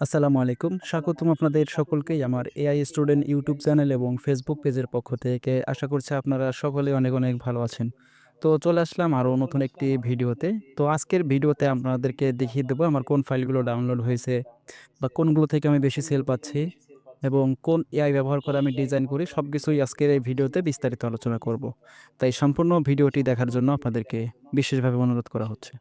আসসালামু আলাইকুম। স্বাগতম আপনাদের সকলকেই আমার এআই স্টুডেন্ট ইউটিউব চ্যানেল এবং ফেসবুক পেজের পক্ষ থেকে। আশা করছি আপনারা সকলে অনেক, অনেক ভালো আছেন। তো চলে আসলাম আরও নতুন একটি ভিডিওতে। তো আজকের ভিডিওতে আপনাদেরকে দেখিয়ে দেবো আমার কোন ফাইলগুলো ডাউনলোড হয়েছে বা কোনগুলো থেকে আমি বেশি সেল পাচ্ছি এবং কোন এআই ব্যবহার করে আমি ডিজাইন করি সব কিছুই আজকের এই ভিডিওতে বিস্তারিত আলোচনা করব। তাই সম্পূর্ণ ভিডিওটি দেখার জন্য আপনাদেরকে বিশেষভাবে অনুরোধ করা হচ্ছে।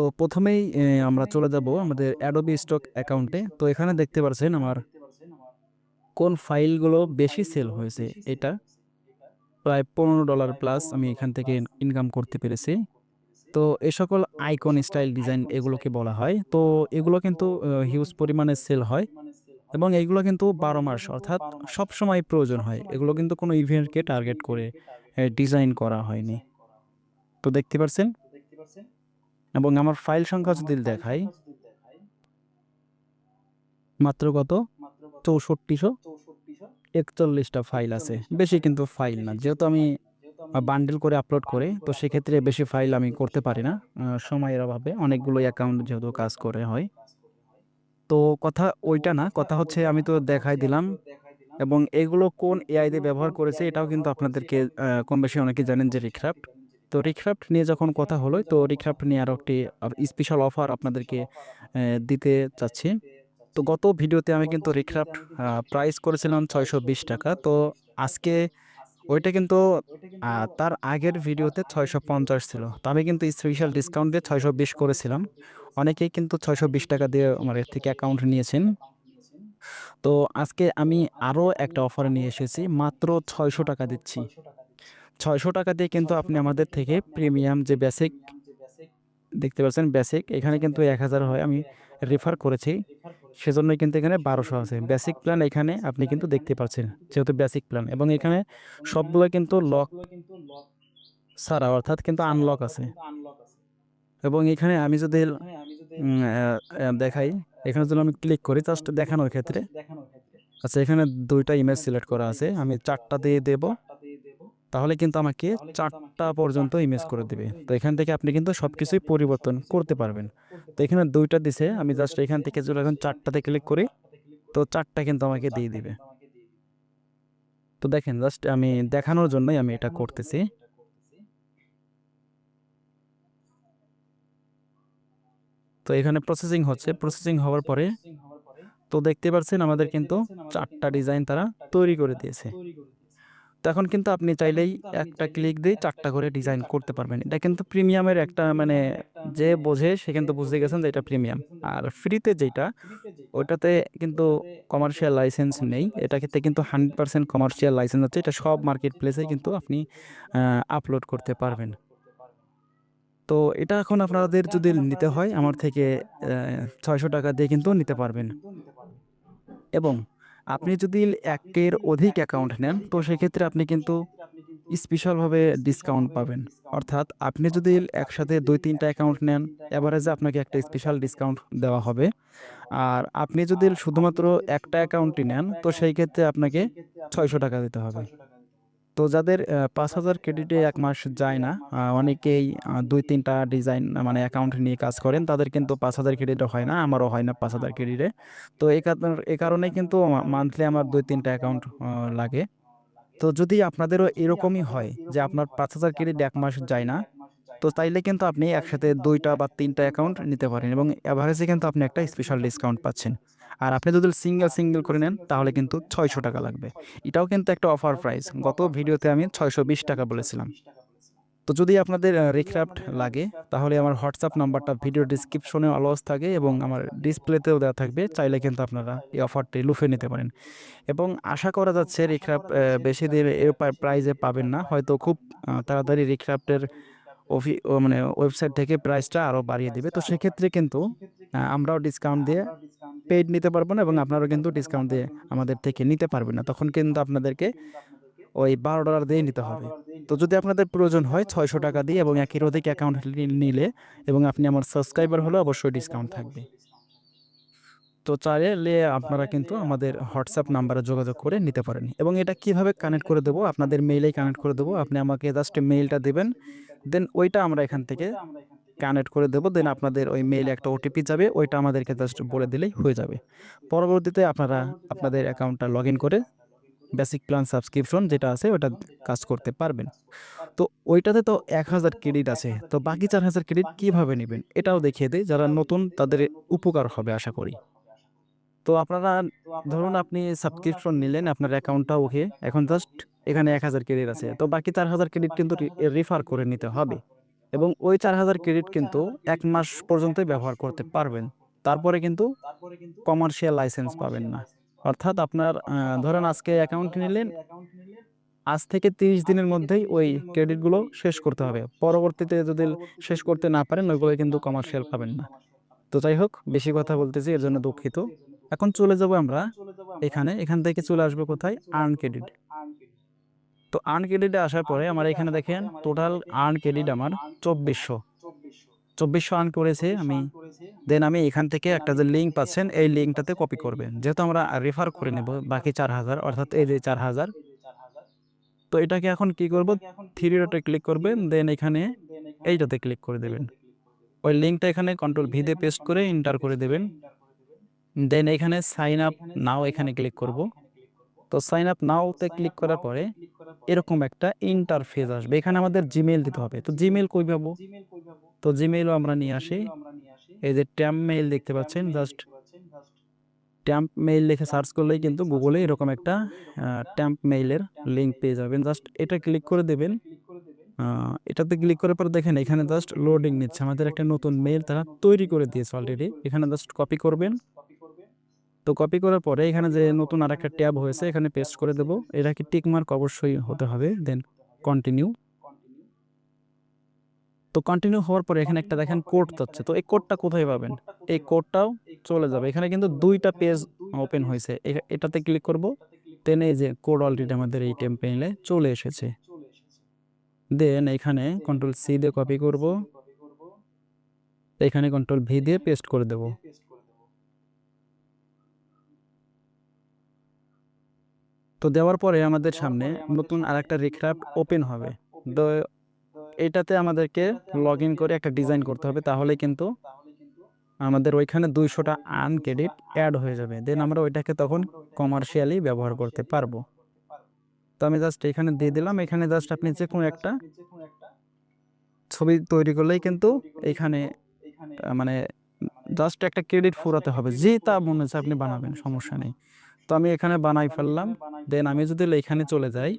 তো প্রথমেই আমরা চলে যাব আমাদের অ্যাডোবি স্টক অ্যাকাউন্টে। তো এখানে দেখতে পারছেন আমার কোন ফাইলগুলো বেশি সেল হয়েছে এটা প্রায় $15 প্লাস আমি এখান থেকে ইনকাম করতে পেরেছি। তো এ সকল আইকন স্টাইল ডিজাইন এগুলোকে বলা হয়। তো এগুলো কিন্তু হিউজ পরিমাণে সেল হয় এবং এইগুলো কিন্তু ১২ মাস অর্থাৎ সবসময় প্রয়োজন হয়। এগুলো কিন্তু কোনো ইভেন্টকে টার্গেট করে ডিজাইন করা হয়নি। তো দেখতে পারছেন? এবং আমার ফাইল সংখ্যা যদি দেখাই মাত্র কত? ৬৪৪১ টা ফাইল আছে। বেশি কিন্তু ফাইল না। যেহেতু আমি বান্ডেল করে আপলোড করি, তো সেক্ষেত্রে বেশি ফাইল আমি করতে পারি না। সময়ের অভাবে অনেকগুলো অ্যাকাউন্ট যেহেতু কাজ করে হয়। তো কথা ওইটা না, কথা হচ্ছে আমি তো দেখাই দিলাম এবং এগুলো কোন এআই দিয়ে ব্যবহার করেছে এটাও কিন্তু আপনাদেরকে কম বেশি অনেকে জানেন যে রিক্রাফট। তো রিক্রাফ্ট নিয়ে যখন কথা হলো, তো রিক্রাফট নিয়ে আরও একটি স্পেশাল অফার আপনাদেরকে দিতে চাচ্ছি। তো গত ভিডিওতে আমি কিন্তু রিক্রাফট প্রাইস করেছিলাম ৳৬২০ তো আজকে ওইটা কিন্তু তার আগের ভিডিওতে ৳৬৫০ ছিল। তো আমি কিন্তু স্পেশাল ডিসকাউন্ট দিয়ে ৳৬২০ করেছিলাম। অনেকেই কিন্তু ৳৬২০ দিয়ে আমার এর থেকে অ্যাকাউন্ট নিয়েছেন। তো আজকে আমি আরও একটা অফার নিয়ে এসেছি। মাত্র ৳৬০০ দিচ্ছি। ৳৬০০ দিয়ে কিন্তু আপনি আমাদের থেকে প্রিমিয়াম যে বেসিক দেখতে পাচ্ছেন বেসিক এখানে কিন্তু ১০০০ হয় আমি রেফার করেছি। সেজন্যই কিন্তু এখানে বারোশো আছে। বেসিক প্ল্যান এখানে আপনি কিন্তু দেখতে পাচ্ছেন। যেহেতু বেসিক প্ল্যান এবং এখানে সবগুলো কিন্তু লক ছাড়া অর্থাৎ কিন্তু আনলক আছে। এবং এখানে আমি যদি দেখাই, এখানে যদি আমি ক্লিক করি জাস্ট দেখানোর ক্ষেত্রে। আচ্ছা এখানে দুইটা ইমেজ সিলেক্ট করা আছে। আমি ৪ টা দিয়ে দেব। তাহলে কিন্তু আমাকে চারটা পর্যন্ত ইমেজ করে দিবে। তো এখান থেকে আপনি কিন্তু সব কিছুই পরিবর্তন করতে পারবেন। তো এখানে দুইটা দিছে। আমি জাস্ট এখান থেকে যদি এখন ৪ টাতে ক্লিক করি, তো ৪ টা কিন্তু আমাকে দিয়ে দিবে। তো দেখেন জাস্ট আমি দেখানোর জন্যই আমি এটা করতেছি। তো এখানে প্রসেসিং হচ্ছে। প্রসেসিং হওয়ার পরে তো দেখতে পাচ্ছেন আমাদের কিন্তু চারটা ডিজাইন তারা তৈরি করে দিয়েছে। তো এখন কিন্তু আপনি চাইলেই একটা ক্লিক দিয়ে চারটা করে ডিজাইন করতে পারবেন। এটা কিন্তু প্রিমিয়ামের একটা মানে যে বোঝে সে কিন্তু বুঝে গেছেন যে এটা প্রিমিয়াম। আর ফ্রিতে যেটা ওইটাতে কিন্তু কমার্শিয়াল লাইসেন্স নেই। এটা ক্ষেত্রে কিন্তু 100% কমার্শিয়াল লাইসেন্স আছে এটা সব মার্কেট প্লেসে কিন্তু আপনি আপলোড করতে পারবেন। তো এটা এখন আপনাদের যদি নিতে হয় আমার থেকে ছয়শো টাকা দিয়ে কিন্তু নিতে পারবেন। এবং আপনি যদি একের অধিক অ্যাকাউন্ট নেন, তো সেক্ষেত্রে আপনি কিন্তু স্পেশালভাবে ডিসকাউন্ট পাবেন। অর্থাৎ আপনি যদি একসাথে দুই তিনটা অ্যাকাউন্ট নেন, এভারেজে আপনাকে একটা স্পেশাল ডিসকাউন্ট দেওয়া হবে। আর আপনি যদি শুধুমাত্র একটা অ্যাকাউন্টই নেন, তো সেই ক্ষেত্রে আপনাকে ৳৬০০ দিতে হবে। তো যাদের পাঁচ হাজার ক্রেডিটে এক মাস যায় না, অনেকেই দুই ২-৩ ডিজাইন মানে অ্যাকাউন্ট নিয়ে কাজ করেন। তাদের কিন্তু ৫০০০ ক্রেডিটও হয় না। আমারও হয় না ৫০০০ ক্রেডিটে। তো এ কারণে কিন্তু মান্থলি আমার ২-৩ টা অ্যাকাউন্ট লাগে। তো যদি আপনাদেরও এরকমই হয় যে আপনার ৫০০০ ক্রেডিট এক মাস যায় না, তো চাইলে কিন্তু আপনি একসাথে দুইটা বা ৩ টা অ্যাকাউন্ট নিতে পারেন এবং অ্যাভারেজে কিন্তু আপনি একটা স্পেশাল ডিসকাউন্ট পাচ্ছেন। আর আপনি যদি সিঙ্গেল, সিঙ্গেল করে নেন তাহলে কিন্তু ৳৬০০ লাগবে। এটাও কিন্তু একটা অফার প্রাইস। গত ভিডিওতে আমি ৳৬২০ বলেছিলাম। তো যদি আপনাদের রিক্রাফট লাগে তাহলে আমার হোয়াটসঅ্যাপ নাম্বারটা ভিডিও ডেসক্রিপশনে অলওয়েজ থাকে এবং আমার ডিসপ্লেতেও দেওয়া থাকবে। চাইলে কিন্তু আপনারা এই অফারটি লুফে নিতে পারেন। এবং আশা করা যাচ্ছে রিক্রাফট বেশি দিন এ প্রাইজে পাবেন না। হয়তো খুব তাড়াতাড়ি রিক্রাফটের অফি মানে ওয়েবসাইট থেকে প্রাইসটা আরও বাড়িয়ে দেবে তো সেক্ষেত্রে কিন্তু আমরাও ডিসকাউন্ট দিয়ে পেইড নিতে পারব না এবং আপনারাও কিন্তু ডিসকাউন্ট দিয়ে আমাদের থেকে নিতে পারবেন না। তখন কিন্তু আপনাদেরকে ওই $১২ দিয়েই নিতে হবে। তো যদি আপনাদের প্রয়োজন হয় ৳৬০০ দিয়ে এবং ১ এর অধিক অ্যাকাউন্ট নিলে এবং আপনি আমার সাবস্ক্রাইবার হলে অবশ্যই ডিসকাউন্ট থাকবে। তো চাইলে আপনারা কিন্তু আমাদের হোয়াটসঅ্যাপ নাম্বারে যোগাযোগ করে নিতে পারেন। এবং এটা কীভাবে কানেক্ট করে দেবো? আপনাদের মেইলেই কানেক্ট করে দেবো। আপনি আমাকে জাস্ট মেইলটা দেবেন দেন ওইটা আমরা এখান থেকে কানেক্ট করে দেবো দেন আপনাদের ওই মেইলে একটা ওটিপি যাবে, ওইটা আমাদেরকে জাস্ট বলে দিলেই হয়ে যাবে। পরবর্তীতে আপনারা আপনাদের অ্যাকাউন্টটা লগ করে বেসিক প্ল্যান সাবস্ক্রিপশন যেটা আছে ওটা কাজ করতে পারবেন। তো ওইটাতে তো এক হাজার ক্রেডিট আছে, তো বাকি চার হাজার ক্রেডিট কীভাবে নেবেন এটাও দেখিয়ে দিই, যারা নতুন তাদের উপকার হবে আশা করি। তো আপনারা ধরুন আপনি সাবস্ক্রিপশন নিলেন, আপনার অ্যাকাউন্টটা ওকে, এখন জাস্ট এখানে এক হাজার ক্রেডিট আছে, তো বাকি চার হাজার ক্রেডিট কিন্তু রিফার করে নিতে হবে। এবং ওই চার হাজার ক্রেডিট কিন্তু এক মাস পর্যন্তই ব্যবহার করতে পারবেন। তারপরে কিন্তু কমার্শিয়াল লাইসেন্স পাবেন না। অর্থাৎ আপনার ধরেন আজকে অ্যাকাউন্ট নিলেন আজ থেকে তিরিশ দিনের মধ্যেই ওই ক্রেডিটগুলো শেষ করতে হবে। পরবর্তীতে যদি শেষ করতে না পারেন ওইগুলো কিন্তু কমার্শিয়াল পাবেন না। তো যাই হোক বেশি কথা বলতেছি এর জন্য দুঃখিত। এখন চলে যাব আমরা এখানে এখান। থেকে চলে আসব কোথায়? আর্ন ক্রেডিট তো আর্ন ক্রেডিটে আসার পরে আমার এখানে দেখেন টোটাল আর্ন ক্রেডিট আমার চব্বিশশো। চব্বিশশো আর্ন করেছে আমি। দেন আমি এখান থেকে একটা যে লিঙ্ক পাচ্ছেন, এই লিঙ্কটাতে কপি করবেন। যেহেতু আমরা রেফার করে নেব, বাকি চার হাজার, অর্থাৎ এই যে চার হাজার। তো এটাকে এখন কি করব? থ্রি ডটে ক্লিক করবেন দেন এখানে এইটাতে ক্লিক করে দেবেন। ওই লিঙ্কটা এখানে কন্ট্রোল ভিদে পেস্ট করে এন্টার করে দেবেন। দেন এখানে সাইন আপ নাও এখানে ক্লিক করব। তো সাইন আপ নাওতে ক্লিক করার পরে এরকম একটা ইন্টারফেস আসবে। এখানে আমাদের জিমেল দিতে হবে। তো জিমেল কই পাবো? তো জিমেলও আমরা নিয়ে আসি। এই যে ট্যাম্প মেইল দেখতে পাচ্ছেন জাস্ট ট্যাম্প মেইল লিখে সার্চ করলেই কিন্তু গুগলে এরকম একটা ট্যাম্প মেইলের লিঙ্ক পেয়ে যাবেন। জাস্ট এটা ক্লিক করে দেবেন। এটাতে ক্লিক করার পর দেখেন এখানে জাস্ট লোডিং নিচ্ছে। আমাদের একটা নতুন মেইল তারা তৈরি করে দিয়েছে অলরেডি এখানে জাস্ট কপি করবেন। তো কপি করার পরে এখানে যে নতুন আর একটা ট্যাব হয়েছে, এখানে পেস্ট করে দেবো। এটা কি টিক মার্ক অবশ্যই হতে হবে দেন কন্টিনিউ তো কন্টিনিউ হওয়ার পরে এখানে একটা দেখেন কোড যাচ্ছে। তো এই কোডটা কোথায় পাবেন? এই কোডটাও চলে যাবে। এখানে কিন্তু দুইটা পেজ ওপেন হয়েছে। এটাতে ক্লিক করব। দেন এই যে কোড অলরেডি আমাদের এই টেম্পেলে চলে এসেছে। দেন এখানে কন্ট্রোল সি দিয়ে কপি করব। এখানে কন্ট্রোল ভি দিয়ে পেস্ট করে দেব। তো দেওয়ার পরে আমাদের সামনে নতুন আরেকটা রিক্রাফট ওপেন হবে। তো এটাতে আমাদেরকে লগ ইন করে একটা ডিজাইন করতে হবে। তাহলে কিন্তু আমাদের ওইখানে দুইশোটা আন ক্রেডিট অ্যাড হয়ে যাবে। দেন আমরা ওইটাকে তখন কমার্শিয়ালি ব্যবহার করতে পারব। তো আমি জাস্ট এখানে দিয়ে দিলাম। এখানে জাস্ট আপনি যে কোনো একটা ছবি তৈরি করলেই কিন্তু এখানে মানে জাস্ট একটা ক্রেডিট ফুরাতে হবে। যে তা মনে হচ্ছে আপনি বানাবেন সমস্যা নেই। তো আমি এখানে বানাই ফেললাম। দেন আমি যদি এখানে চলে যাই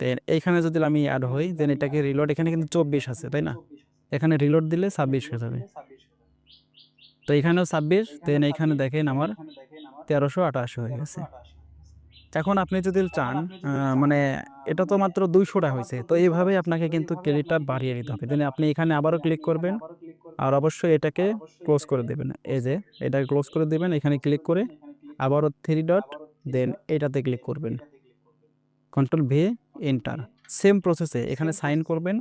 দেন এইখানে যদি আমি অ্যাড হই দেন এটাকে রিলোড এখানে কিন্তু চব্বিশ আছে, তাই না? এখানে রিলোড দিলে ছাব্বিশ হয়ে যাবে। তো এখানেও ছাব্বিশ দেন এইখানে দেখেন আমার তেরোশো আটাশি হয়ে গেছে। এখন আপনি যদি চান মানে এটা তো মাত্র দুইশোটা হয়েছে, তো এইভাবে আপনাকে কিন্তু ক্রেডিটটা বাড়িয়ে নিতে হবে। দেন আপনি এখানে আবারও ক্লিক করবেন, আর অবশ্যই এটাকে ক্লোজ করে দেবেন। এই যে এটা ক্লোজ করে দেবেন, এখানে ক্লিক করে আবারও থ্রি ডট দেন এটাতে ক্লিক করবেন। কন্ট্রোল ভি এন্টার সেম প্রসেসে এখানে সাইন করবেন।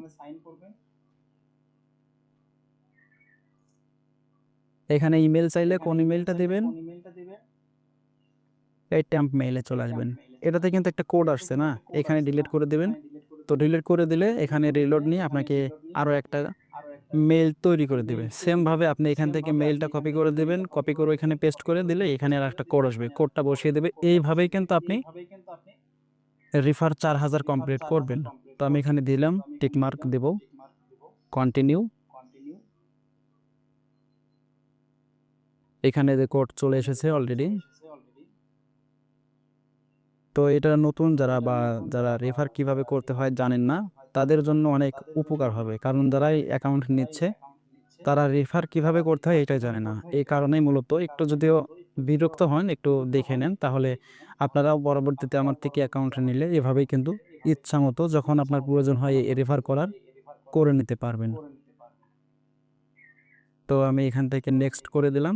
এখানে ইমেল চাইলে কোন ইমেলটা দেবেন? এই ট্যাম্প মেইলে চলে আসবেন। এটাতে কিন্তু একটা কোড আসছে না? এখানে ডিলিট করে দেবেন। তো ডিলিট করে দিলে এখানে রিলোড নিয়ে আপনাকে আরও একটা মেল তৈরি করে দেবে সেমভাবে আপনি এখান থেকে মেলটা কপি করে দেবেন। কপি করে এখানে পেস্ট করে দিলে এখানে আর একটা কোড আসবে। কোডটা বসিয়ে দেবে। এইভাবেই কিন্তু আপনি রিফার চার হাজার কমপ্লিট করবেন। তো আমি এখানে দিলাম। টিক মার্ক দেব। কন্টিনিউ এখানে যে কোড চলে এসেছে অলরেডি তো এটা নতুন যারা বা যারা রেফার কীভাবে করতে হয় জানেন না, তাদের জন্য অনেক উপকার হবে। কারণ যারা অ্যাকাউন্ট নিচ্ছে, তারা রেফার কীভাবে করতে হয় এটাই জানে না। এই কারণেই মূলত একটু যদিও বিরক্ত হন, একটু দেখে নেন, তাহলে আপনারাও পরবর্তীতে আমার থেকে অ্যাকাউন্ট নিলে এভাবেই কিন্তু ইচ্ছা মতো যখন আপনার প্রয়োজন হয় রেফার করার, করে নিতে পারবেন। তো আমি এখান থেকে নেক্সট করে দিলাম।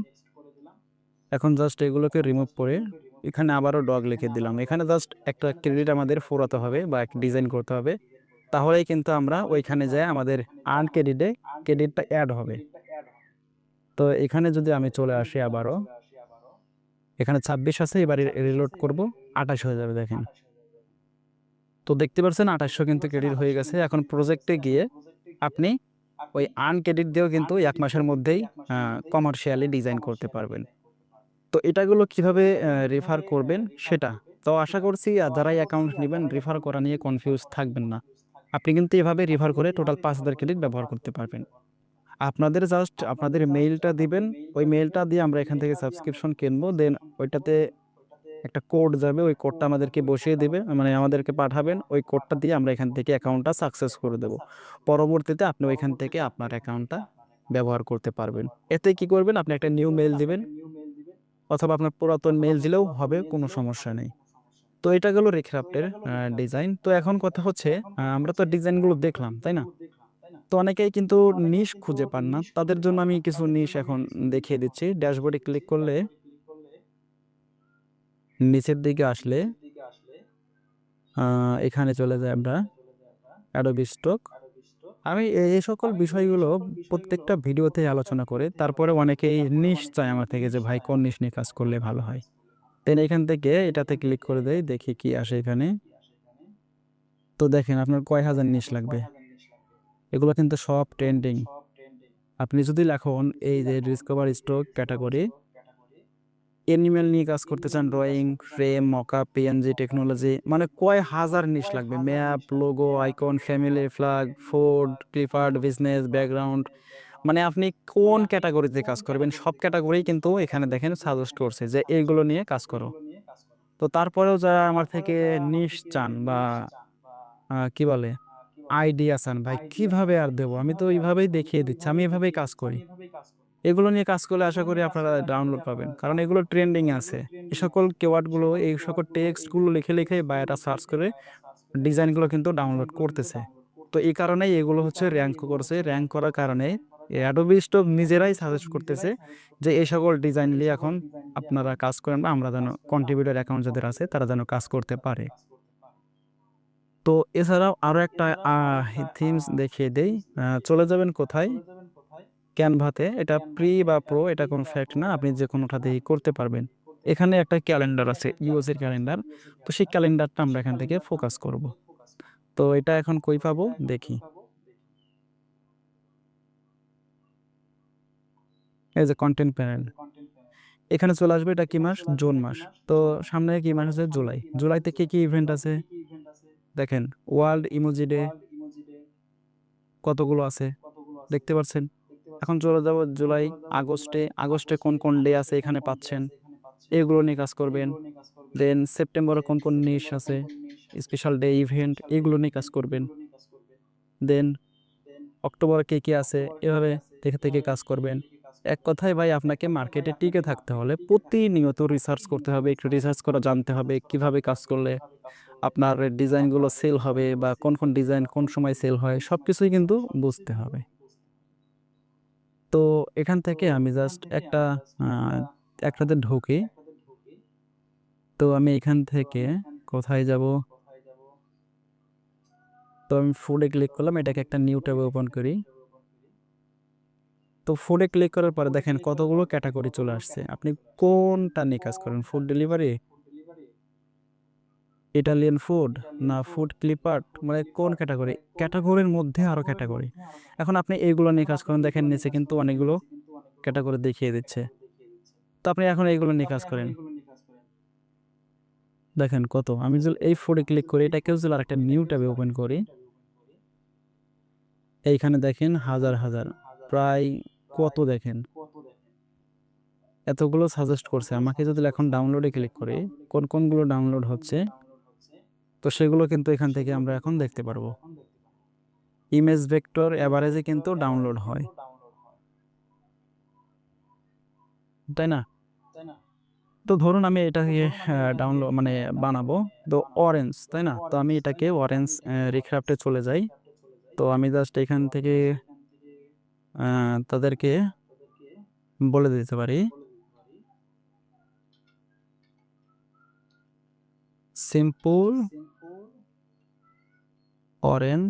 এখন জাস্ট এগুলোকে রিমুভ করে এখানে আবারও ডগ লিখে দিলাম। এখানে জাস্ট একটা ক্রেডিট আমাদের ফোরাতে হবে বা ডিজাইন করতে হবে। তাহলেই কিন্তু আমরা ওইখানে যাই আমাদের আর্ন ক্রেডিটে ক্রেডিটটা অ্যাড হবে। তো এখানে যদি আমি চলে আসি আবারও, এখানে ছাব্বিশ আছে, এবার রিলোড করব, আঠাশ হয়ে যাবে দেখেন। তো দেখতে পাচ্ছেন আঠাশশো কিন্তু ক্রেডিট হয়ে গেছে। এখন প্রজেক্টে গিয়ে আপনি ওই আর্ন ক্রেডিট দিয়েও কিন্তু এক মাসের মধ্যেই কমার্শিয়ালি ডিজাইন করতে পারবেন। তো এটাগুলো কীভাবে রেফার করবেন সেটা? তো আশা করছি যারাই অ্যাকাউন্ট নেবেন রেফার করা নিয়ে কনফিউজ থাকবেন না। আপনি কিন্তু এভাবে রেফার করে টোটাল পাঁচ হাজার ক্রেডিট ব্যবহার করতে পারবেন। আপনাদের জাস্ট আপনাদের মেইলটা দিবেন। ওই মেইলটা দিয়ে আমরা এখান থেকে সাবস্ক্রিপশন কিনবো দেন ওইটাতে একটা কোড যাবে ওই কোডটা আমাদেরকে বসিয়ে দেবে মানে আমাদেরকে পাঠাবেন ওই কোডটা দিয়ে আমরা এখান থেকে অ্যাকাউন্টটা সাকসেস করে দেবো। পরবর্তীতে আপনি ওইখান থেকে আপনার অ্যাকাউন্টটা ব্যবহার করতে পারবেন। এতে কি করবেন? আপনি একটা নিউ মেল দিবেন। অথবা আপনার পুরাতন মেল দিলেও হবে, কোনো সমস্যা নেই। তো এটা গেল রেক্রাফ্টের ডিজাইন তো এখন কথা হচ্ছে আমরা তো ডিজাইনগুলো দেখলাম, তাই না? তো অনেকেই কিন্তু নিশ খুঁজে পান না। তাদের জন্য আমি কিছু নিশ এখন দেখিয়ে দিচ্ছি। ড্যাশবোর্ডে ক্লিক করলে নিচের দিকে আসলে এখানে চলে যায় আমরা অ্যাডোবি স্টক আমি এই সকল বিষয়গুলো প্রত্যেকটা ভিডিওতে আলোচনা করে তারপরে অনেকেই নিশ চায় আমার থেকে যে, ভাই, কোন নিশ নিয়ে কাজ করলে ভালো হয়? দেন এখান থেকে এটাতে ক্লিক করে দেই, দেখি কি আসে এখানে। তো দেখেন আপনার কয় হাজার নিশ লাগবে? এগুলো কিন্তু সব ট্রেন্ডিং আপনি যদি লেখন এই যে ডিসকভার স্টক ক্যাটাগরি এনিমেল নিয়ে কাজ করতে চান ড্রয়িং ফ্রেম মকা পিএনজি টেকনোলজি মানে কয় হাজার নিশ লাগবে? Map logo icon family flag food clipart business background মানে আপনি কোন ক্যাটাগরিতে কাজ করবেন? সব ক্যাটাগরি কিন্তু এখানে দেখেন সাজেস্ট করছে যে এইগুলো নিয়ে কাজ করো। তো তারপরেও যারা আমার থেকে নিশ চান বা কি বলে আইডিয়া চান, ভাই, কীভাবে আর দেবো? আমি তো এইভাবেই দেখিয়ে দিচ্ছি, আমি এভাবেই কাজ করি। এগুলো নিয়ে কাজ করলে আশা করি আপনারা ডাউনলোড পাবেন। কারণ এগুলো ট্রেন্ডিং আছে। এই সকল কেওয়ার্ডগুলো এই সকল টেক্সটগুলো লিখে লিখে বাইরে সার্চ করে ডিজাইনগুলো কিন্তু ডাউনলোড করতেছে। তো এই কারণেই এগুলো হচ্ছে র্যাঙ্ক করছে। র্যাঙ্ক করার কারণে অ্যাডোবি স্টক নিজেরাই সাজেস্ট করতেছে যে এই সকল ডিজাইন নিয়ে এখন আপনারা কাজ করেন বা আমরা যেন কন্ট্রিবিউটার অ্যাকাউন্ট যাদের আছে তারা যেন কাজ করতে পারে। তো এছাড়াও আরও একটা থিমস দেখিয়ে দেই। চলে যাবেন কোথায়? ক্যানভাতে এটা প্রি বা প্রো এটা কোনো ফ্যাক্ট না আপনি যে কোনোটা দিয়েই করতে পারবেন। এখানে একটা ক্যালেন্ডার আছে ইউএসের ক্যালেন্ডার তো সেই ক্যালেন্ডারটা আমরা এখান থেকে ফোকাস করব। তো এটা এখন কই পাবো? দেখি। এই যে কন্টেন্ট প্যানেল এখানে চলে আসবে এটা কি মাস? জুন মাস। তো সামনে কি মাস আছে? জুলাই। জুলাইতে কি কি ইভেন্ট আছে? দেখেন ওয়ার্ল্ড ইমোজি ডে কতগুলো আছে? দেখতে পাচ্ছেন? এখন চলে যাব, জুলাই আগস্টে আগস্টে কোন কোন ডে আছে এখানে পাচ্ছেন? এগুলো নিয়ে কাজ করবেন। দেন সেপ্টেম্বরে কোন কোন নিশ আছে? স্পেশাল ডে ইভেন্ট এগুলো নিয়ে কাজ করবেন। দেন অক্টোবরে কে কে আছে? এভাবে দেখে থেকে কাজ করবেন। এক কথায় ভাই, আপনাকে মার্কেটে টিকে থাকতে হলে প্রতিনিয়ত রিসার্চ করতে হবে, একটু রিসার্চ করা জানতে হবে কীভাবে কাজ করলে আপনার ডিজাইনগুলো সেল হবে বা কোন কোন ডিজাইন কোন সময় সেল হয় সব কিছুই কিন্তু বুঝতে হবে। তো এখান থেকে আমি জাস্ট একটা একটাতে ঢুকি। তো আমি এখান থেকে কোথায় যাব? তো আমি ফুডে ক্লিক করলাম এটাকে একটা নিউ ট্যাবে ওপেন করি। তো ফুডে ক্লিক করার পরে দেখেন কতগুলো ক্যাটাগরি চলে আসছে। আপনি কোনটা নিয়ে কাজ করেন? ফুড ডেলিভারি ইটালিয়ান ফুড না ফুড ক্লিপার্ট মানে কোন ক্যাটাগরি ক্যাটাগরির মধ্যে আরও ক্যাটাগরি এখন আপনি এইগুলো নিয়ে কাজ করেন, দেখেন নিচে কিন্তু অনেকগুলো ক্যাটাগরি দেখিয়ে দিচ্ছে। তো আপনি এখন এইগুলো নিয়ে কাজ করেন। দেখেন কত। আমি যদি এই ফুডে ক্লিক করি, এটাকেও যদি আরেকটা নিউ ট্যাবে ওপেন করি, এইখানে দেখেন হাজার হাজার। প্রায় কত দেখেন? এতগুলো সাজেস্ট করছে। আমাকে যদি এখন ডাউনলোডে ক্লিক করি, কোন কোনগুলো ডাউনলোড হচ্ছে? তো সেগুলো কিন্তু এখান থেকে আমরা এখন দেখতে পারব। ইমেজ ভেক্টর অ্যাভারেজে কিন্তু ডাউনলোড হয়। তাই না? তো ধরুন আমি এটাকে ডাউনলোড মানে বানাবো, তো অরেঞ্জ তাই না? তো আমি এটাকে অরেঞ্জ রিক্রাফটে চলে যাই। তো আমি জাস্ট এখান থেকে তাদেরকে বলে দিতে পারি। Simple orange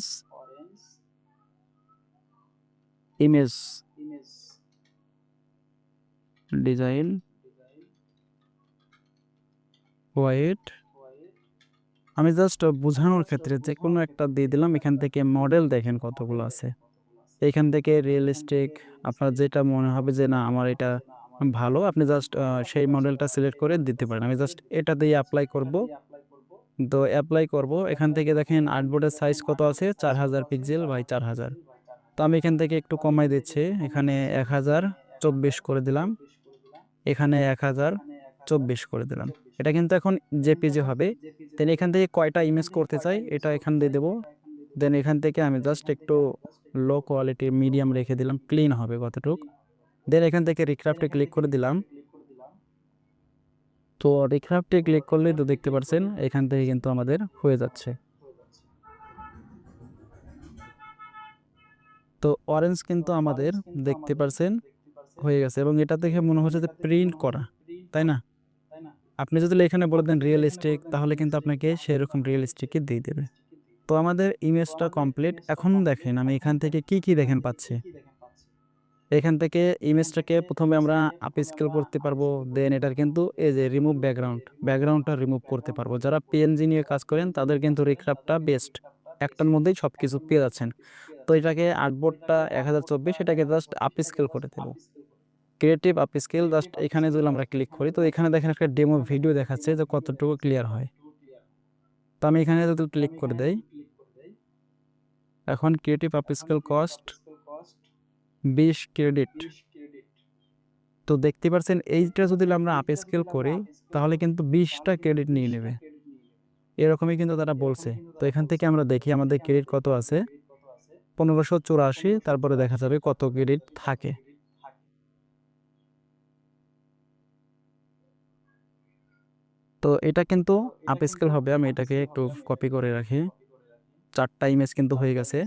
image design white. আমি জাস্ট বোঝানোর ক্ষেত্রে যে কোনো একটা দিয়ে দিলাম এখান থেকে মডেল দেখেন কতগুলো আছে। এখান থেকে রিয়েলিস্টিক আপনার যেটা মনে হবে যে না আমার এটা ভালো আপনি জাস্ট সেই মডেলটা সিলেক্ট করে দিতে পারেন। আমি জাস্ট এটা দিয়ে অ্যাপ্লাই করব। তো অ্যাপ্লাই করব। এখান থেকে দেখেন আর্টবোর্ডের সাইজ কত আছে? চার হাজার পিক্সেল বাই চার হাজার। তো আমি এখান থেকে একটু কমাই দিচ্ছি। এখানে এক হাজার চব্বিশ করে দিলাম। এখানে এক হাজার চব্বিশ করে দিলাম। এটা কিন্তু এখন জেপিজি হবে। দেন এখান থেকে কয়টা ইমেজ করতে চাই? এটা এখান দিয়ে দেবো। দেন এখান থেকে আমি জাস্ট একটু লো কোয়ালিটি মিডিয়াম রেখে দিলাম। ক্লিন হবে কতটুক। দেন এখান থেকে রিক্রাফটে ক্লিক করে দিলাম। তো রিক্রাফটে ক্লিক করলে তো দেখতে পাচ্ছেন এখান থেকে কিন্তু আমাদের হয়ে যাচ্ছে। তো অরেঞ্জ কিন্তু আমাদের দেখতে পারছেন, হয়ে গেছে এবং এটা দেখে মনে হচ্ছে যে প্রিন্ট করা, তাই না? আপনি যদি এখানে বলে দেন রিয়েলিস্টিক তাহলে কিন্তু আপনাকে সেরকম রিয়েলিস্টিকই দিয়ে দেবে। তো আমাদের ইমেজটা কমপ্লিট এখন দেখেন আমি এখান থেকে কি কি দেখেন পাচ্ছি। এখান থেকে ইমেজটাকে প্রথমে আমরা আপ স্কেল করতে পারব দেন এটার কিন্তু এই যে রিমুভ ব্যাকগ্রাউন্ড ব্যাকগ্রাউন্ডটা রিমুভ করতে পারব। যারা পিএনজি নিয়ে কাজ করেন, তাদের কিন্তু রিক্রাফটটা বেস্ট একটার মধ্যেই সব কিছু পেয়ে যাচ্ছেন। তো এটাকে আর্টবোর্ডটা এক হাজার চব্বিশ, এটাকে জাস্ট আপ স্কেল করে দেবো। ক্রিয়েটিভ আপ স্কেল জাস্ট এখানে যদি আমরা ক্লিক করি, তো এখানে দেখেন একটা ডেমো ভিডিও দেখাচ্ছে যে কতটুকু ক্লিয়ার হয়। তো আমি এখানে যদি ক্লিক করে দেই, এখন ক্রিয়েটিভ আপ স্কেল কস্ট বিশ ক্রেডিট। তো দেখতে পাচ্ছেন এইটা যদি আমরা আপ স্কেল করি তাহলে কিন্তু বিশটা ক্রেডিট নিয়ে নেবে। এরকমই কিন্তু তারা বলছে। তো এখান থেকে আমরা দেখি আমাদের ক্রেডিট কত আছে। পনেরোশো চুরাশি তারপরে দেখা যাবে কত ক্রেডিট থাকে। তো এটা কিন্তু আপ স্কেল হবে আমি এটাকে একটু কপি করে রাখি। চারটা ইমেজ কিন্তু হয়ে গেছে।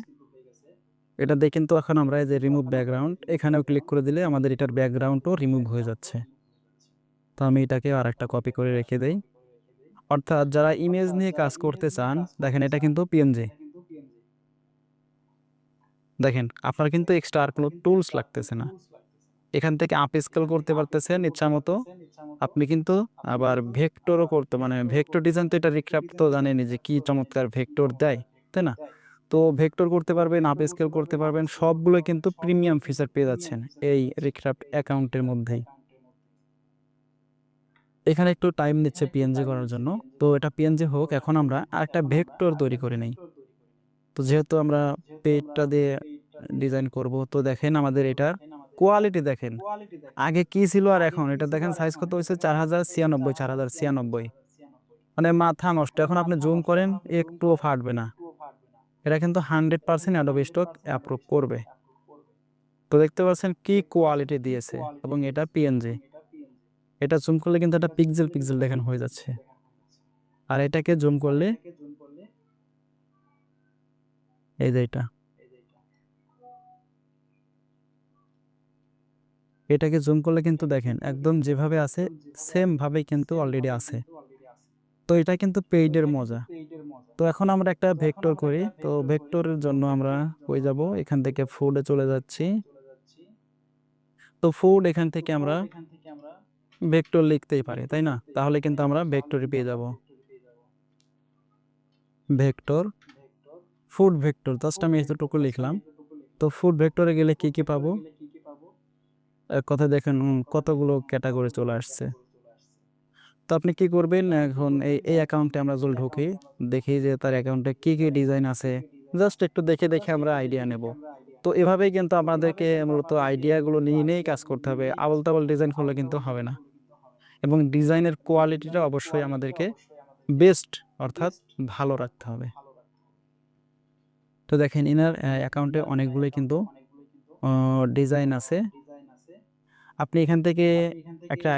এটা দিয়ে কিন্তু এখন আমরা এই যে রিমুভ ব্যাকগ্রাউন্ড এখানেও ক্লিক করে দিলে আমাদের এটার ব্যাকগ্রাউন্ডও রিমুভ হয়ে যাচ্ছে। তো আমি এটাকে আর একটা কপি করে রেখে দেই। অর্থাৎ যারা ইমেজ নিয়ে কাজ করতে চান, দেখেন এটা কিন্তু পিএনজি দেখেন, আপনার কিন্তু এক্সট্রা আর কোনো টুলস লাগতেছে না। এখান থেকে আপ স্কেল করতে পারতেছেন ইচ্ছা মতো। আপনি কিন্তু আবার ভেক্টরও করতে মানে ভেক্টর ডিজাইন তো এটা রিক্রাফট তো জানেনি যে কি চমৎকার ভেক্টর দেয়, তাই না? তো ভেক্টর করতে পারবেন আপ স্কেল করতে পারবেন সবগুলো কিন্তু প্রিমিয়াম ফিচার পেয়ে যাচ্ছেন এই রিক্রাফট অ্যাকাউন্টের মধ্যেই। এখানে একটু টাইম নিচ্ছে পিএনজি করার জন্য। তো এটা পিএনজি হোক, এখন আমরা আরেকটা ভেক্টর তৈরি করে নেই। তো যেহেতু আমরা পেজটা দিয়ে ডিজাইন করব, তো দেখেন আমাদের এটার কোয়ালিটি দেখেন। আগে কি ছিল আর এখন? এটা দেখেন সাইজ কত হয়েছে? চার হাজার ছিয়ানব্বই, চার হাজার ছিয়ানব্বই। মানে মাথা নষ্ট। এখন আপনি জুম করেন, একটুও ফাটবে না। এটা কিন্তু hundred percent Adobe stock approve করবে। তো দেখতে পাচ্ছেন কি কোয়ালিটি দিয়েছে এবং এটা পিএনজি এটা জুম করলে কিন্তু এটা পিক্সেল পিক্সেল দেখেন হয়ে যাচ্ছে। আর এটাকে জুম করলে এই যে এটা। এটাকে জুম করলে কিন্তু দেখেন একদম যেভাবে আছে সেম ভাবেই কিন্তু অলরেডি আছে। তো এটা কিন্তু পেইডের মজা। তো এখন আমরা একটা ভেক্টর করি। তো ভেক্টরের জন্য আমরা কই যাব এখান থেকে ফুডে চলে যাচ্ছি। তো ফুড এখান থেকে আমরা ভেক্টর লিখতেই পারি তাই না? তাহলে কিন্তু আমরা ভেক্টরই পেয়ে যাব। ভেক্টর ফুড ভেক্টর জাস্ট আমি এতটুকু লিখলাম। তো ফুড ভেক্টরে গেলে কি কি পাবো? এক কথা দেখেন কতগুলো ক্যাটাগরি চলে আসছে। তো আপনি কি করবেন? এখন এই এই অ্যাকাউন্টে আমরা যদি ঢুকি, দেখি যে তার অ্যাকাউন্টে কি কি ডিজাইন আছে। জাস্ট একটু দেখে দেখে আমরা আইডিয়া নেব। তো এভাবেই কিন্তু আমাদেরকে মূলত আইডিয়াগুলো নিয়ে নিয়েই কাজ করতে হবে। আবল তাবল ডিজাইন করলে কিন্তু হবে না। এবং ডিজাইনের কোয়ালিটিটা অবশ্যই আমাদেরকে বেস্ট অর্থাৎ ভালো রাখতে হবে। তো দেখেন, ইনার অ্যাকাউন্টে অনেকগুলোই কিন্তু ডিজাইন আছে। আপনি এখান থেকে একটা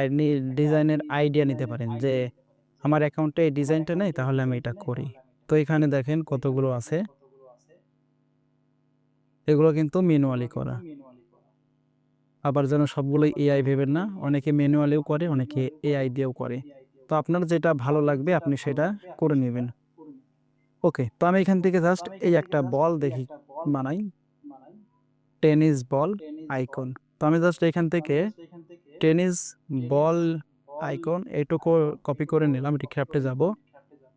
ডিজাইনের আইডিয়া নিতে পারেন যে আমার অ্যাকাউন্টে এই ডিজাইনটা নেই তাহলে আমি এটা করি। তো এখানে দেখেন কতগুলো আছে। এগুলো কিন্তু ম্যানুয়ালি করা। আবার যেন সবগুলোই এআই ভেবেন না অনেকে ম্যানুয়ালিও করে অনেকে এআই দিয়েও করে। তো আপনার যেটা ভালো লাগবে আপনি সেটা করে নেবেন। ওকে তো আমি এখান থেকে জাস্ট এই একটা বল দেখি বানাই টেনিস বল আইকন তো আমি জাস্ট এখান থেকে টেনিস বল আইকন এটুকু কপি করে নিলাম এটি রিক্রাফটে যাব।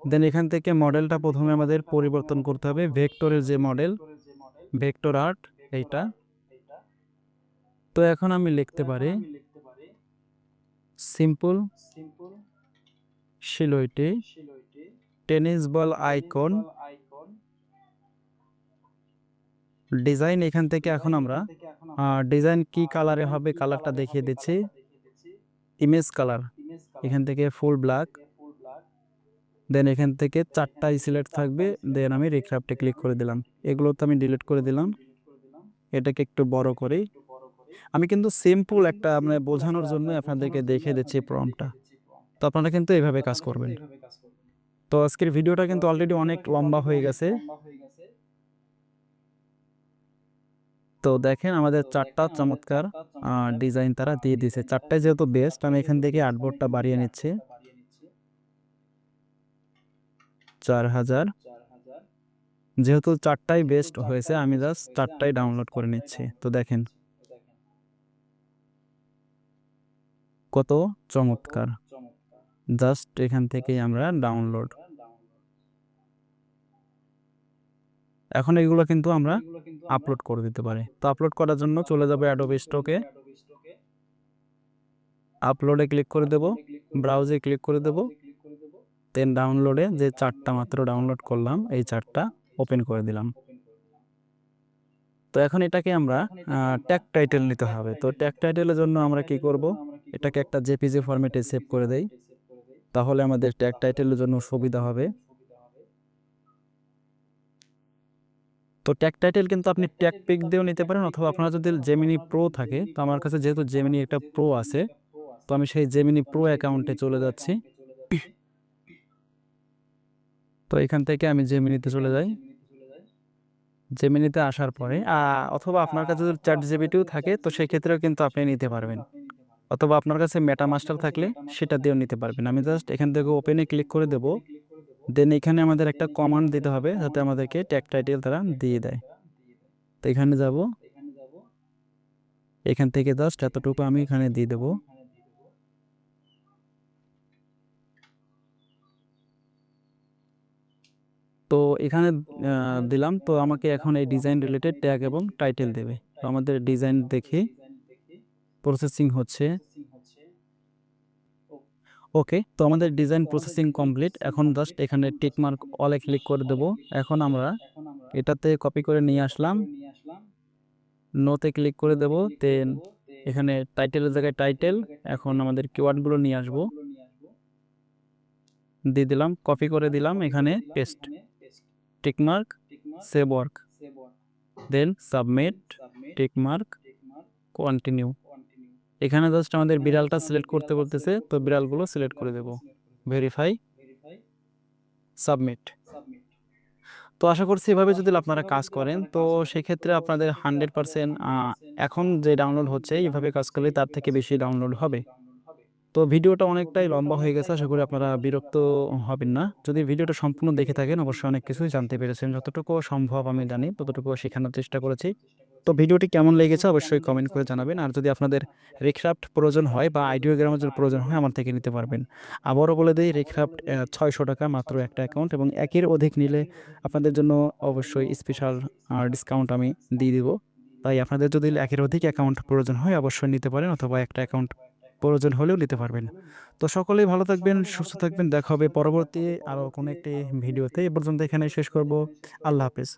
দেন এখান থেকে মডেলটা প্রথমে আমাদের পরিবর্তন করতে হবে ভেক্টরের যে মডেল ভেক্টর আর্ট এইটা। তো এখন আমি লিখতে পারি simple silhouette tennis ball icon design এখান থেকে এখন আমরা ডিজাইন কি কালারে হবে কালারটা দেখিয়ে দিচ্ছি। ইমেজ কালার এখান থেকে ফুল ব্ল্যাক দেন এখান থেকে চারটাই সিলেক্ট থাকবে। দেন আমি রিক্রাফটে ক্লিক করে দিলাম। এগুলো তো আমি ডিলিট করে দিলাম। এটাকে একটু বড় করে। আমি কিন্তু সিম্পল একটা মানে বোঝানোর জন্য আপনাদেরকে দেখে দিচ্ছি প্রমটা তো আপনারা কিন্তু এইভাবে কাজ করবেন। তো আজকের ভিডিওটা কিন্তু অলরেডি অনেক লম্বা হয়ে গেছে। তো দেখেন আমাদের চারটা চমৎকার ডিজাইন তারা দিয়ে দিয়েছে। চারটায় যেহেতু বেস্ট আমি এখান থেকে আর্টবোর্ডটা বাড়িয়ে নিচ্ছি। চার হাজার। যেহেতু চারটাই বেস্ট হয়েছে, আমি জাস্ট চারটাই ডাউনলোড করে নিচ্ছি। তো দেখেন। কত চমৎকার। জাস্ট এখান থেকেই আমরা ডাউনলোড এখন এগুলো কিন্তু আমরা আপলোড করে দিতে পারি। তো আপলোড করার জন্য চলে যাবে অ্যাডোব স্টকে আপলোডে ক্লিক করে দেব। ব্রাউজে ক্লিক করে দেব। দেন ডাউনলোডে যে চারটা মাত্র ডাউনলোড করলাম এই চারটা ওপেন করে দিলাম। তো এখন এটাকে আমরা ট্যাগ টাইটেল নিতে হবে। তো ট্যাগ টাইটেলের জন্য আমরা কি করব? এটাকে একটা জেপিজি ফরম্যাটে সেভ করে দেই। তাহলে আমাদের ট্যাগ টাইটেলের জন্য সুবিধা হবে। তো ট্যাগ টাইটেল কিন্তু আপনি ট্যাগ পিক দিয়েও নিতে পারেন অথবা আপনার যদি জেমিনি প্রো থাকে, তো আমার কাছে যেহেতু জেমিনি একটা প্রো আছে, তো আমি সেই জেমিনি প্রো অ্যাকাউন্টে চলে যাচ্ছি। তো এখান থেকে আমি জেমিনিতে চলে যাই। জেমিনিতে আসার পরে অথবা আপনার কাছে যদি চ্যাট জিবিটিও থাকে, তো সেই ক্ষেত্রেও কিন্তু আপনি নিতে পারবেন। অথবা আপনার কাছে মেটা মাস্টার থাকলে সেটা দিয়েও নিতে পারবেন। আমি জাস্ট এখান থেকে ওপেনে ক্লিক করে দেব। দেন এখানে আমাদের একটা কমান্ড দিতে হবে যাতে আমাদেরকে ট্যাগ টাইটেল তারা দিয়ে দেয়। তো এখানে যাব। এখান থেকে জাস্ট এতটুকু আমি এখানে দিয়ে দেবো। তো এখানে দিলাম। তো আমাকে এখন এই ডিজাইন রিলেটেড ট্যাগ এবং টাইটেল দেবে। তো আমাদের ডিজাইন দেখে প্রসেসিং হচ্ছে। ওকে, তো আমাদের ডিজাইন প্রসেসিং কমপ্লিট। এখন জাস্ট এখানে টিকমার্ক অলে ক্লিক করে দেব। এখন আমরা এটাতে কপি করে নিয়ে আসলাম। নোতে ক্লিক করে দেব। দেন এখানে টাইটেলের জায়গায় টাইটেল। এখন আমাদের কিওয়ার্ডগুলো নিয়ে আসব। দিয়ে দিলাম, কপি করে দিলাম এখানে paste. Tick mark save work. Then submit tick mark continue. এখানে জাস্ট আমাদের বিড়ালটা সিলেক্ট করতে বলতেছে, তো বিড়ালগুলো সিলেক্ট করে দেব। ভেরিফাই সাবমিট তো আশা করছি এভাবে যদি আপনারা কাজ করেন, তো সেক্ষেত্রে আপনাদের হান্ড্রেড পারসেন্ট এখন যে ডাউনলোড হচ্ছে, এইভাবে কাজ করলে তার থেকে বেশি ডাউনলোড হবে। তো ভিডিওটা অনেকটাই লম্বা হয়ে গেছে, আশা করি আপনারা বিরক্ত হবেন না। যদি ভিডিওটা সম্পূর্ণ দেখে থাকেন, অবশ্যই অনেক কিছুই জানতে পেরেছেন। যতটুকু সম্ভব আমি জানি, ততটুকু শেখানোর চেষ্টা করেছি। তো ভিডিওটি কেমন লেগেছে অবশ্যই কমেন্ট করে জানাবেন। আর যদি আপনাদের রেক্রাফ্ট প্রয়োজন হয় বা আইডিওগ্রামের যদি প্রয়োজন হয়, আমার থেকে নিতে পারবেন। আবারও বলে দিই রেক্রাফ্ট ছয়শো টাকা মাত্র একটা অ্যাকাউন্ট এবং একের অধিক নিলে আপনাদের জন্য অবশ্যই স্পেশাল ডিসকাউন্ট আমি দিয়ে দিব। তাই আপনাদের যদি একের অধিক অ্যাকাউন্ট প্রয়োজন হয়, অবশ্যই নিতে পারেন অথবা একটা অ্যাকাউন্ট প্রয়োজন হলেও নিতে পারবেন। তো সকলেই ভালো থাকবেন, সুস্থ থাকবেন, দেখা হবে পরবর্তী আরও কোনো একটি ভিডিওতে। এ পর্যন্ত এখানে শেষ করব। আল্লাহ হাফেজ।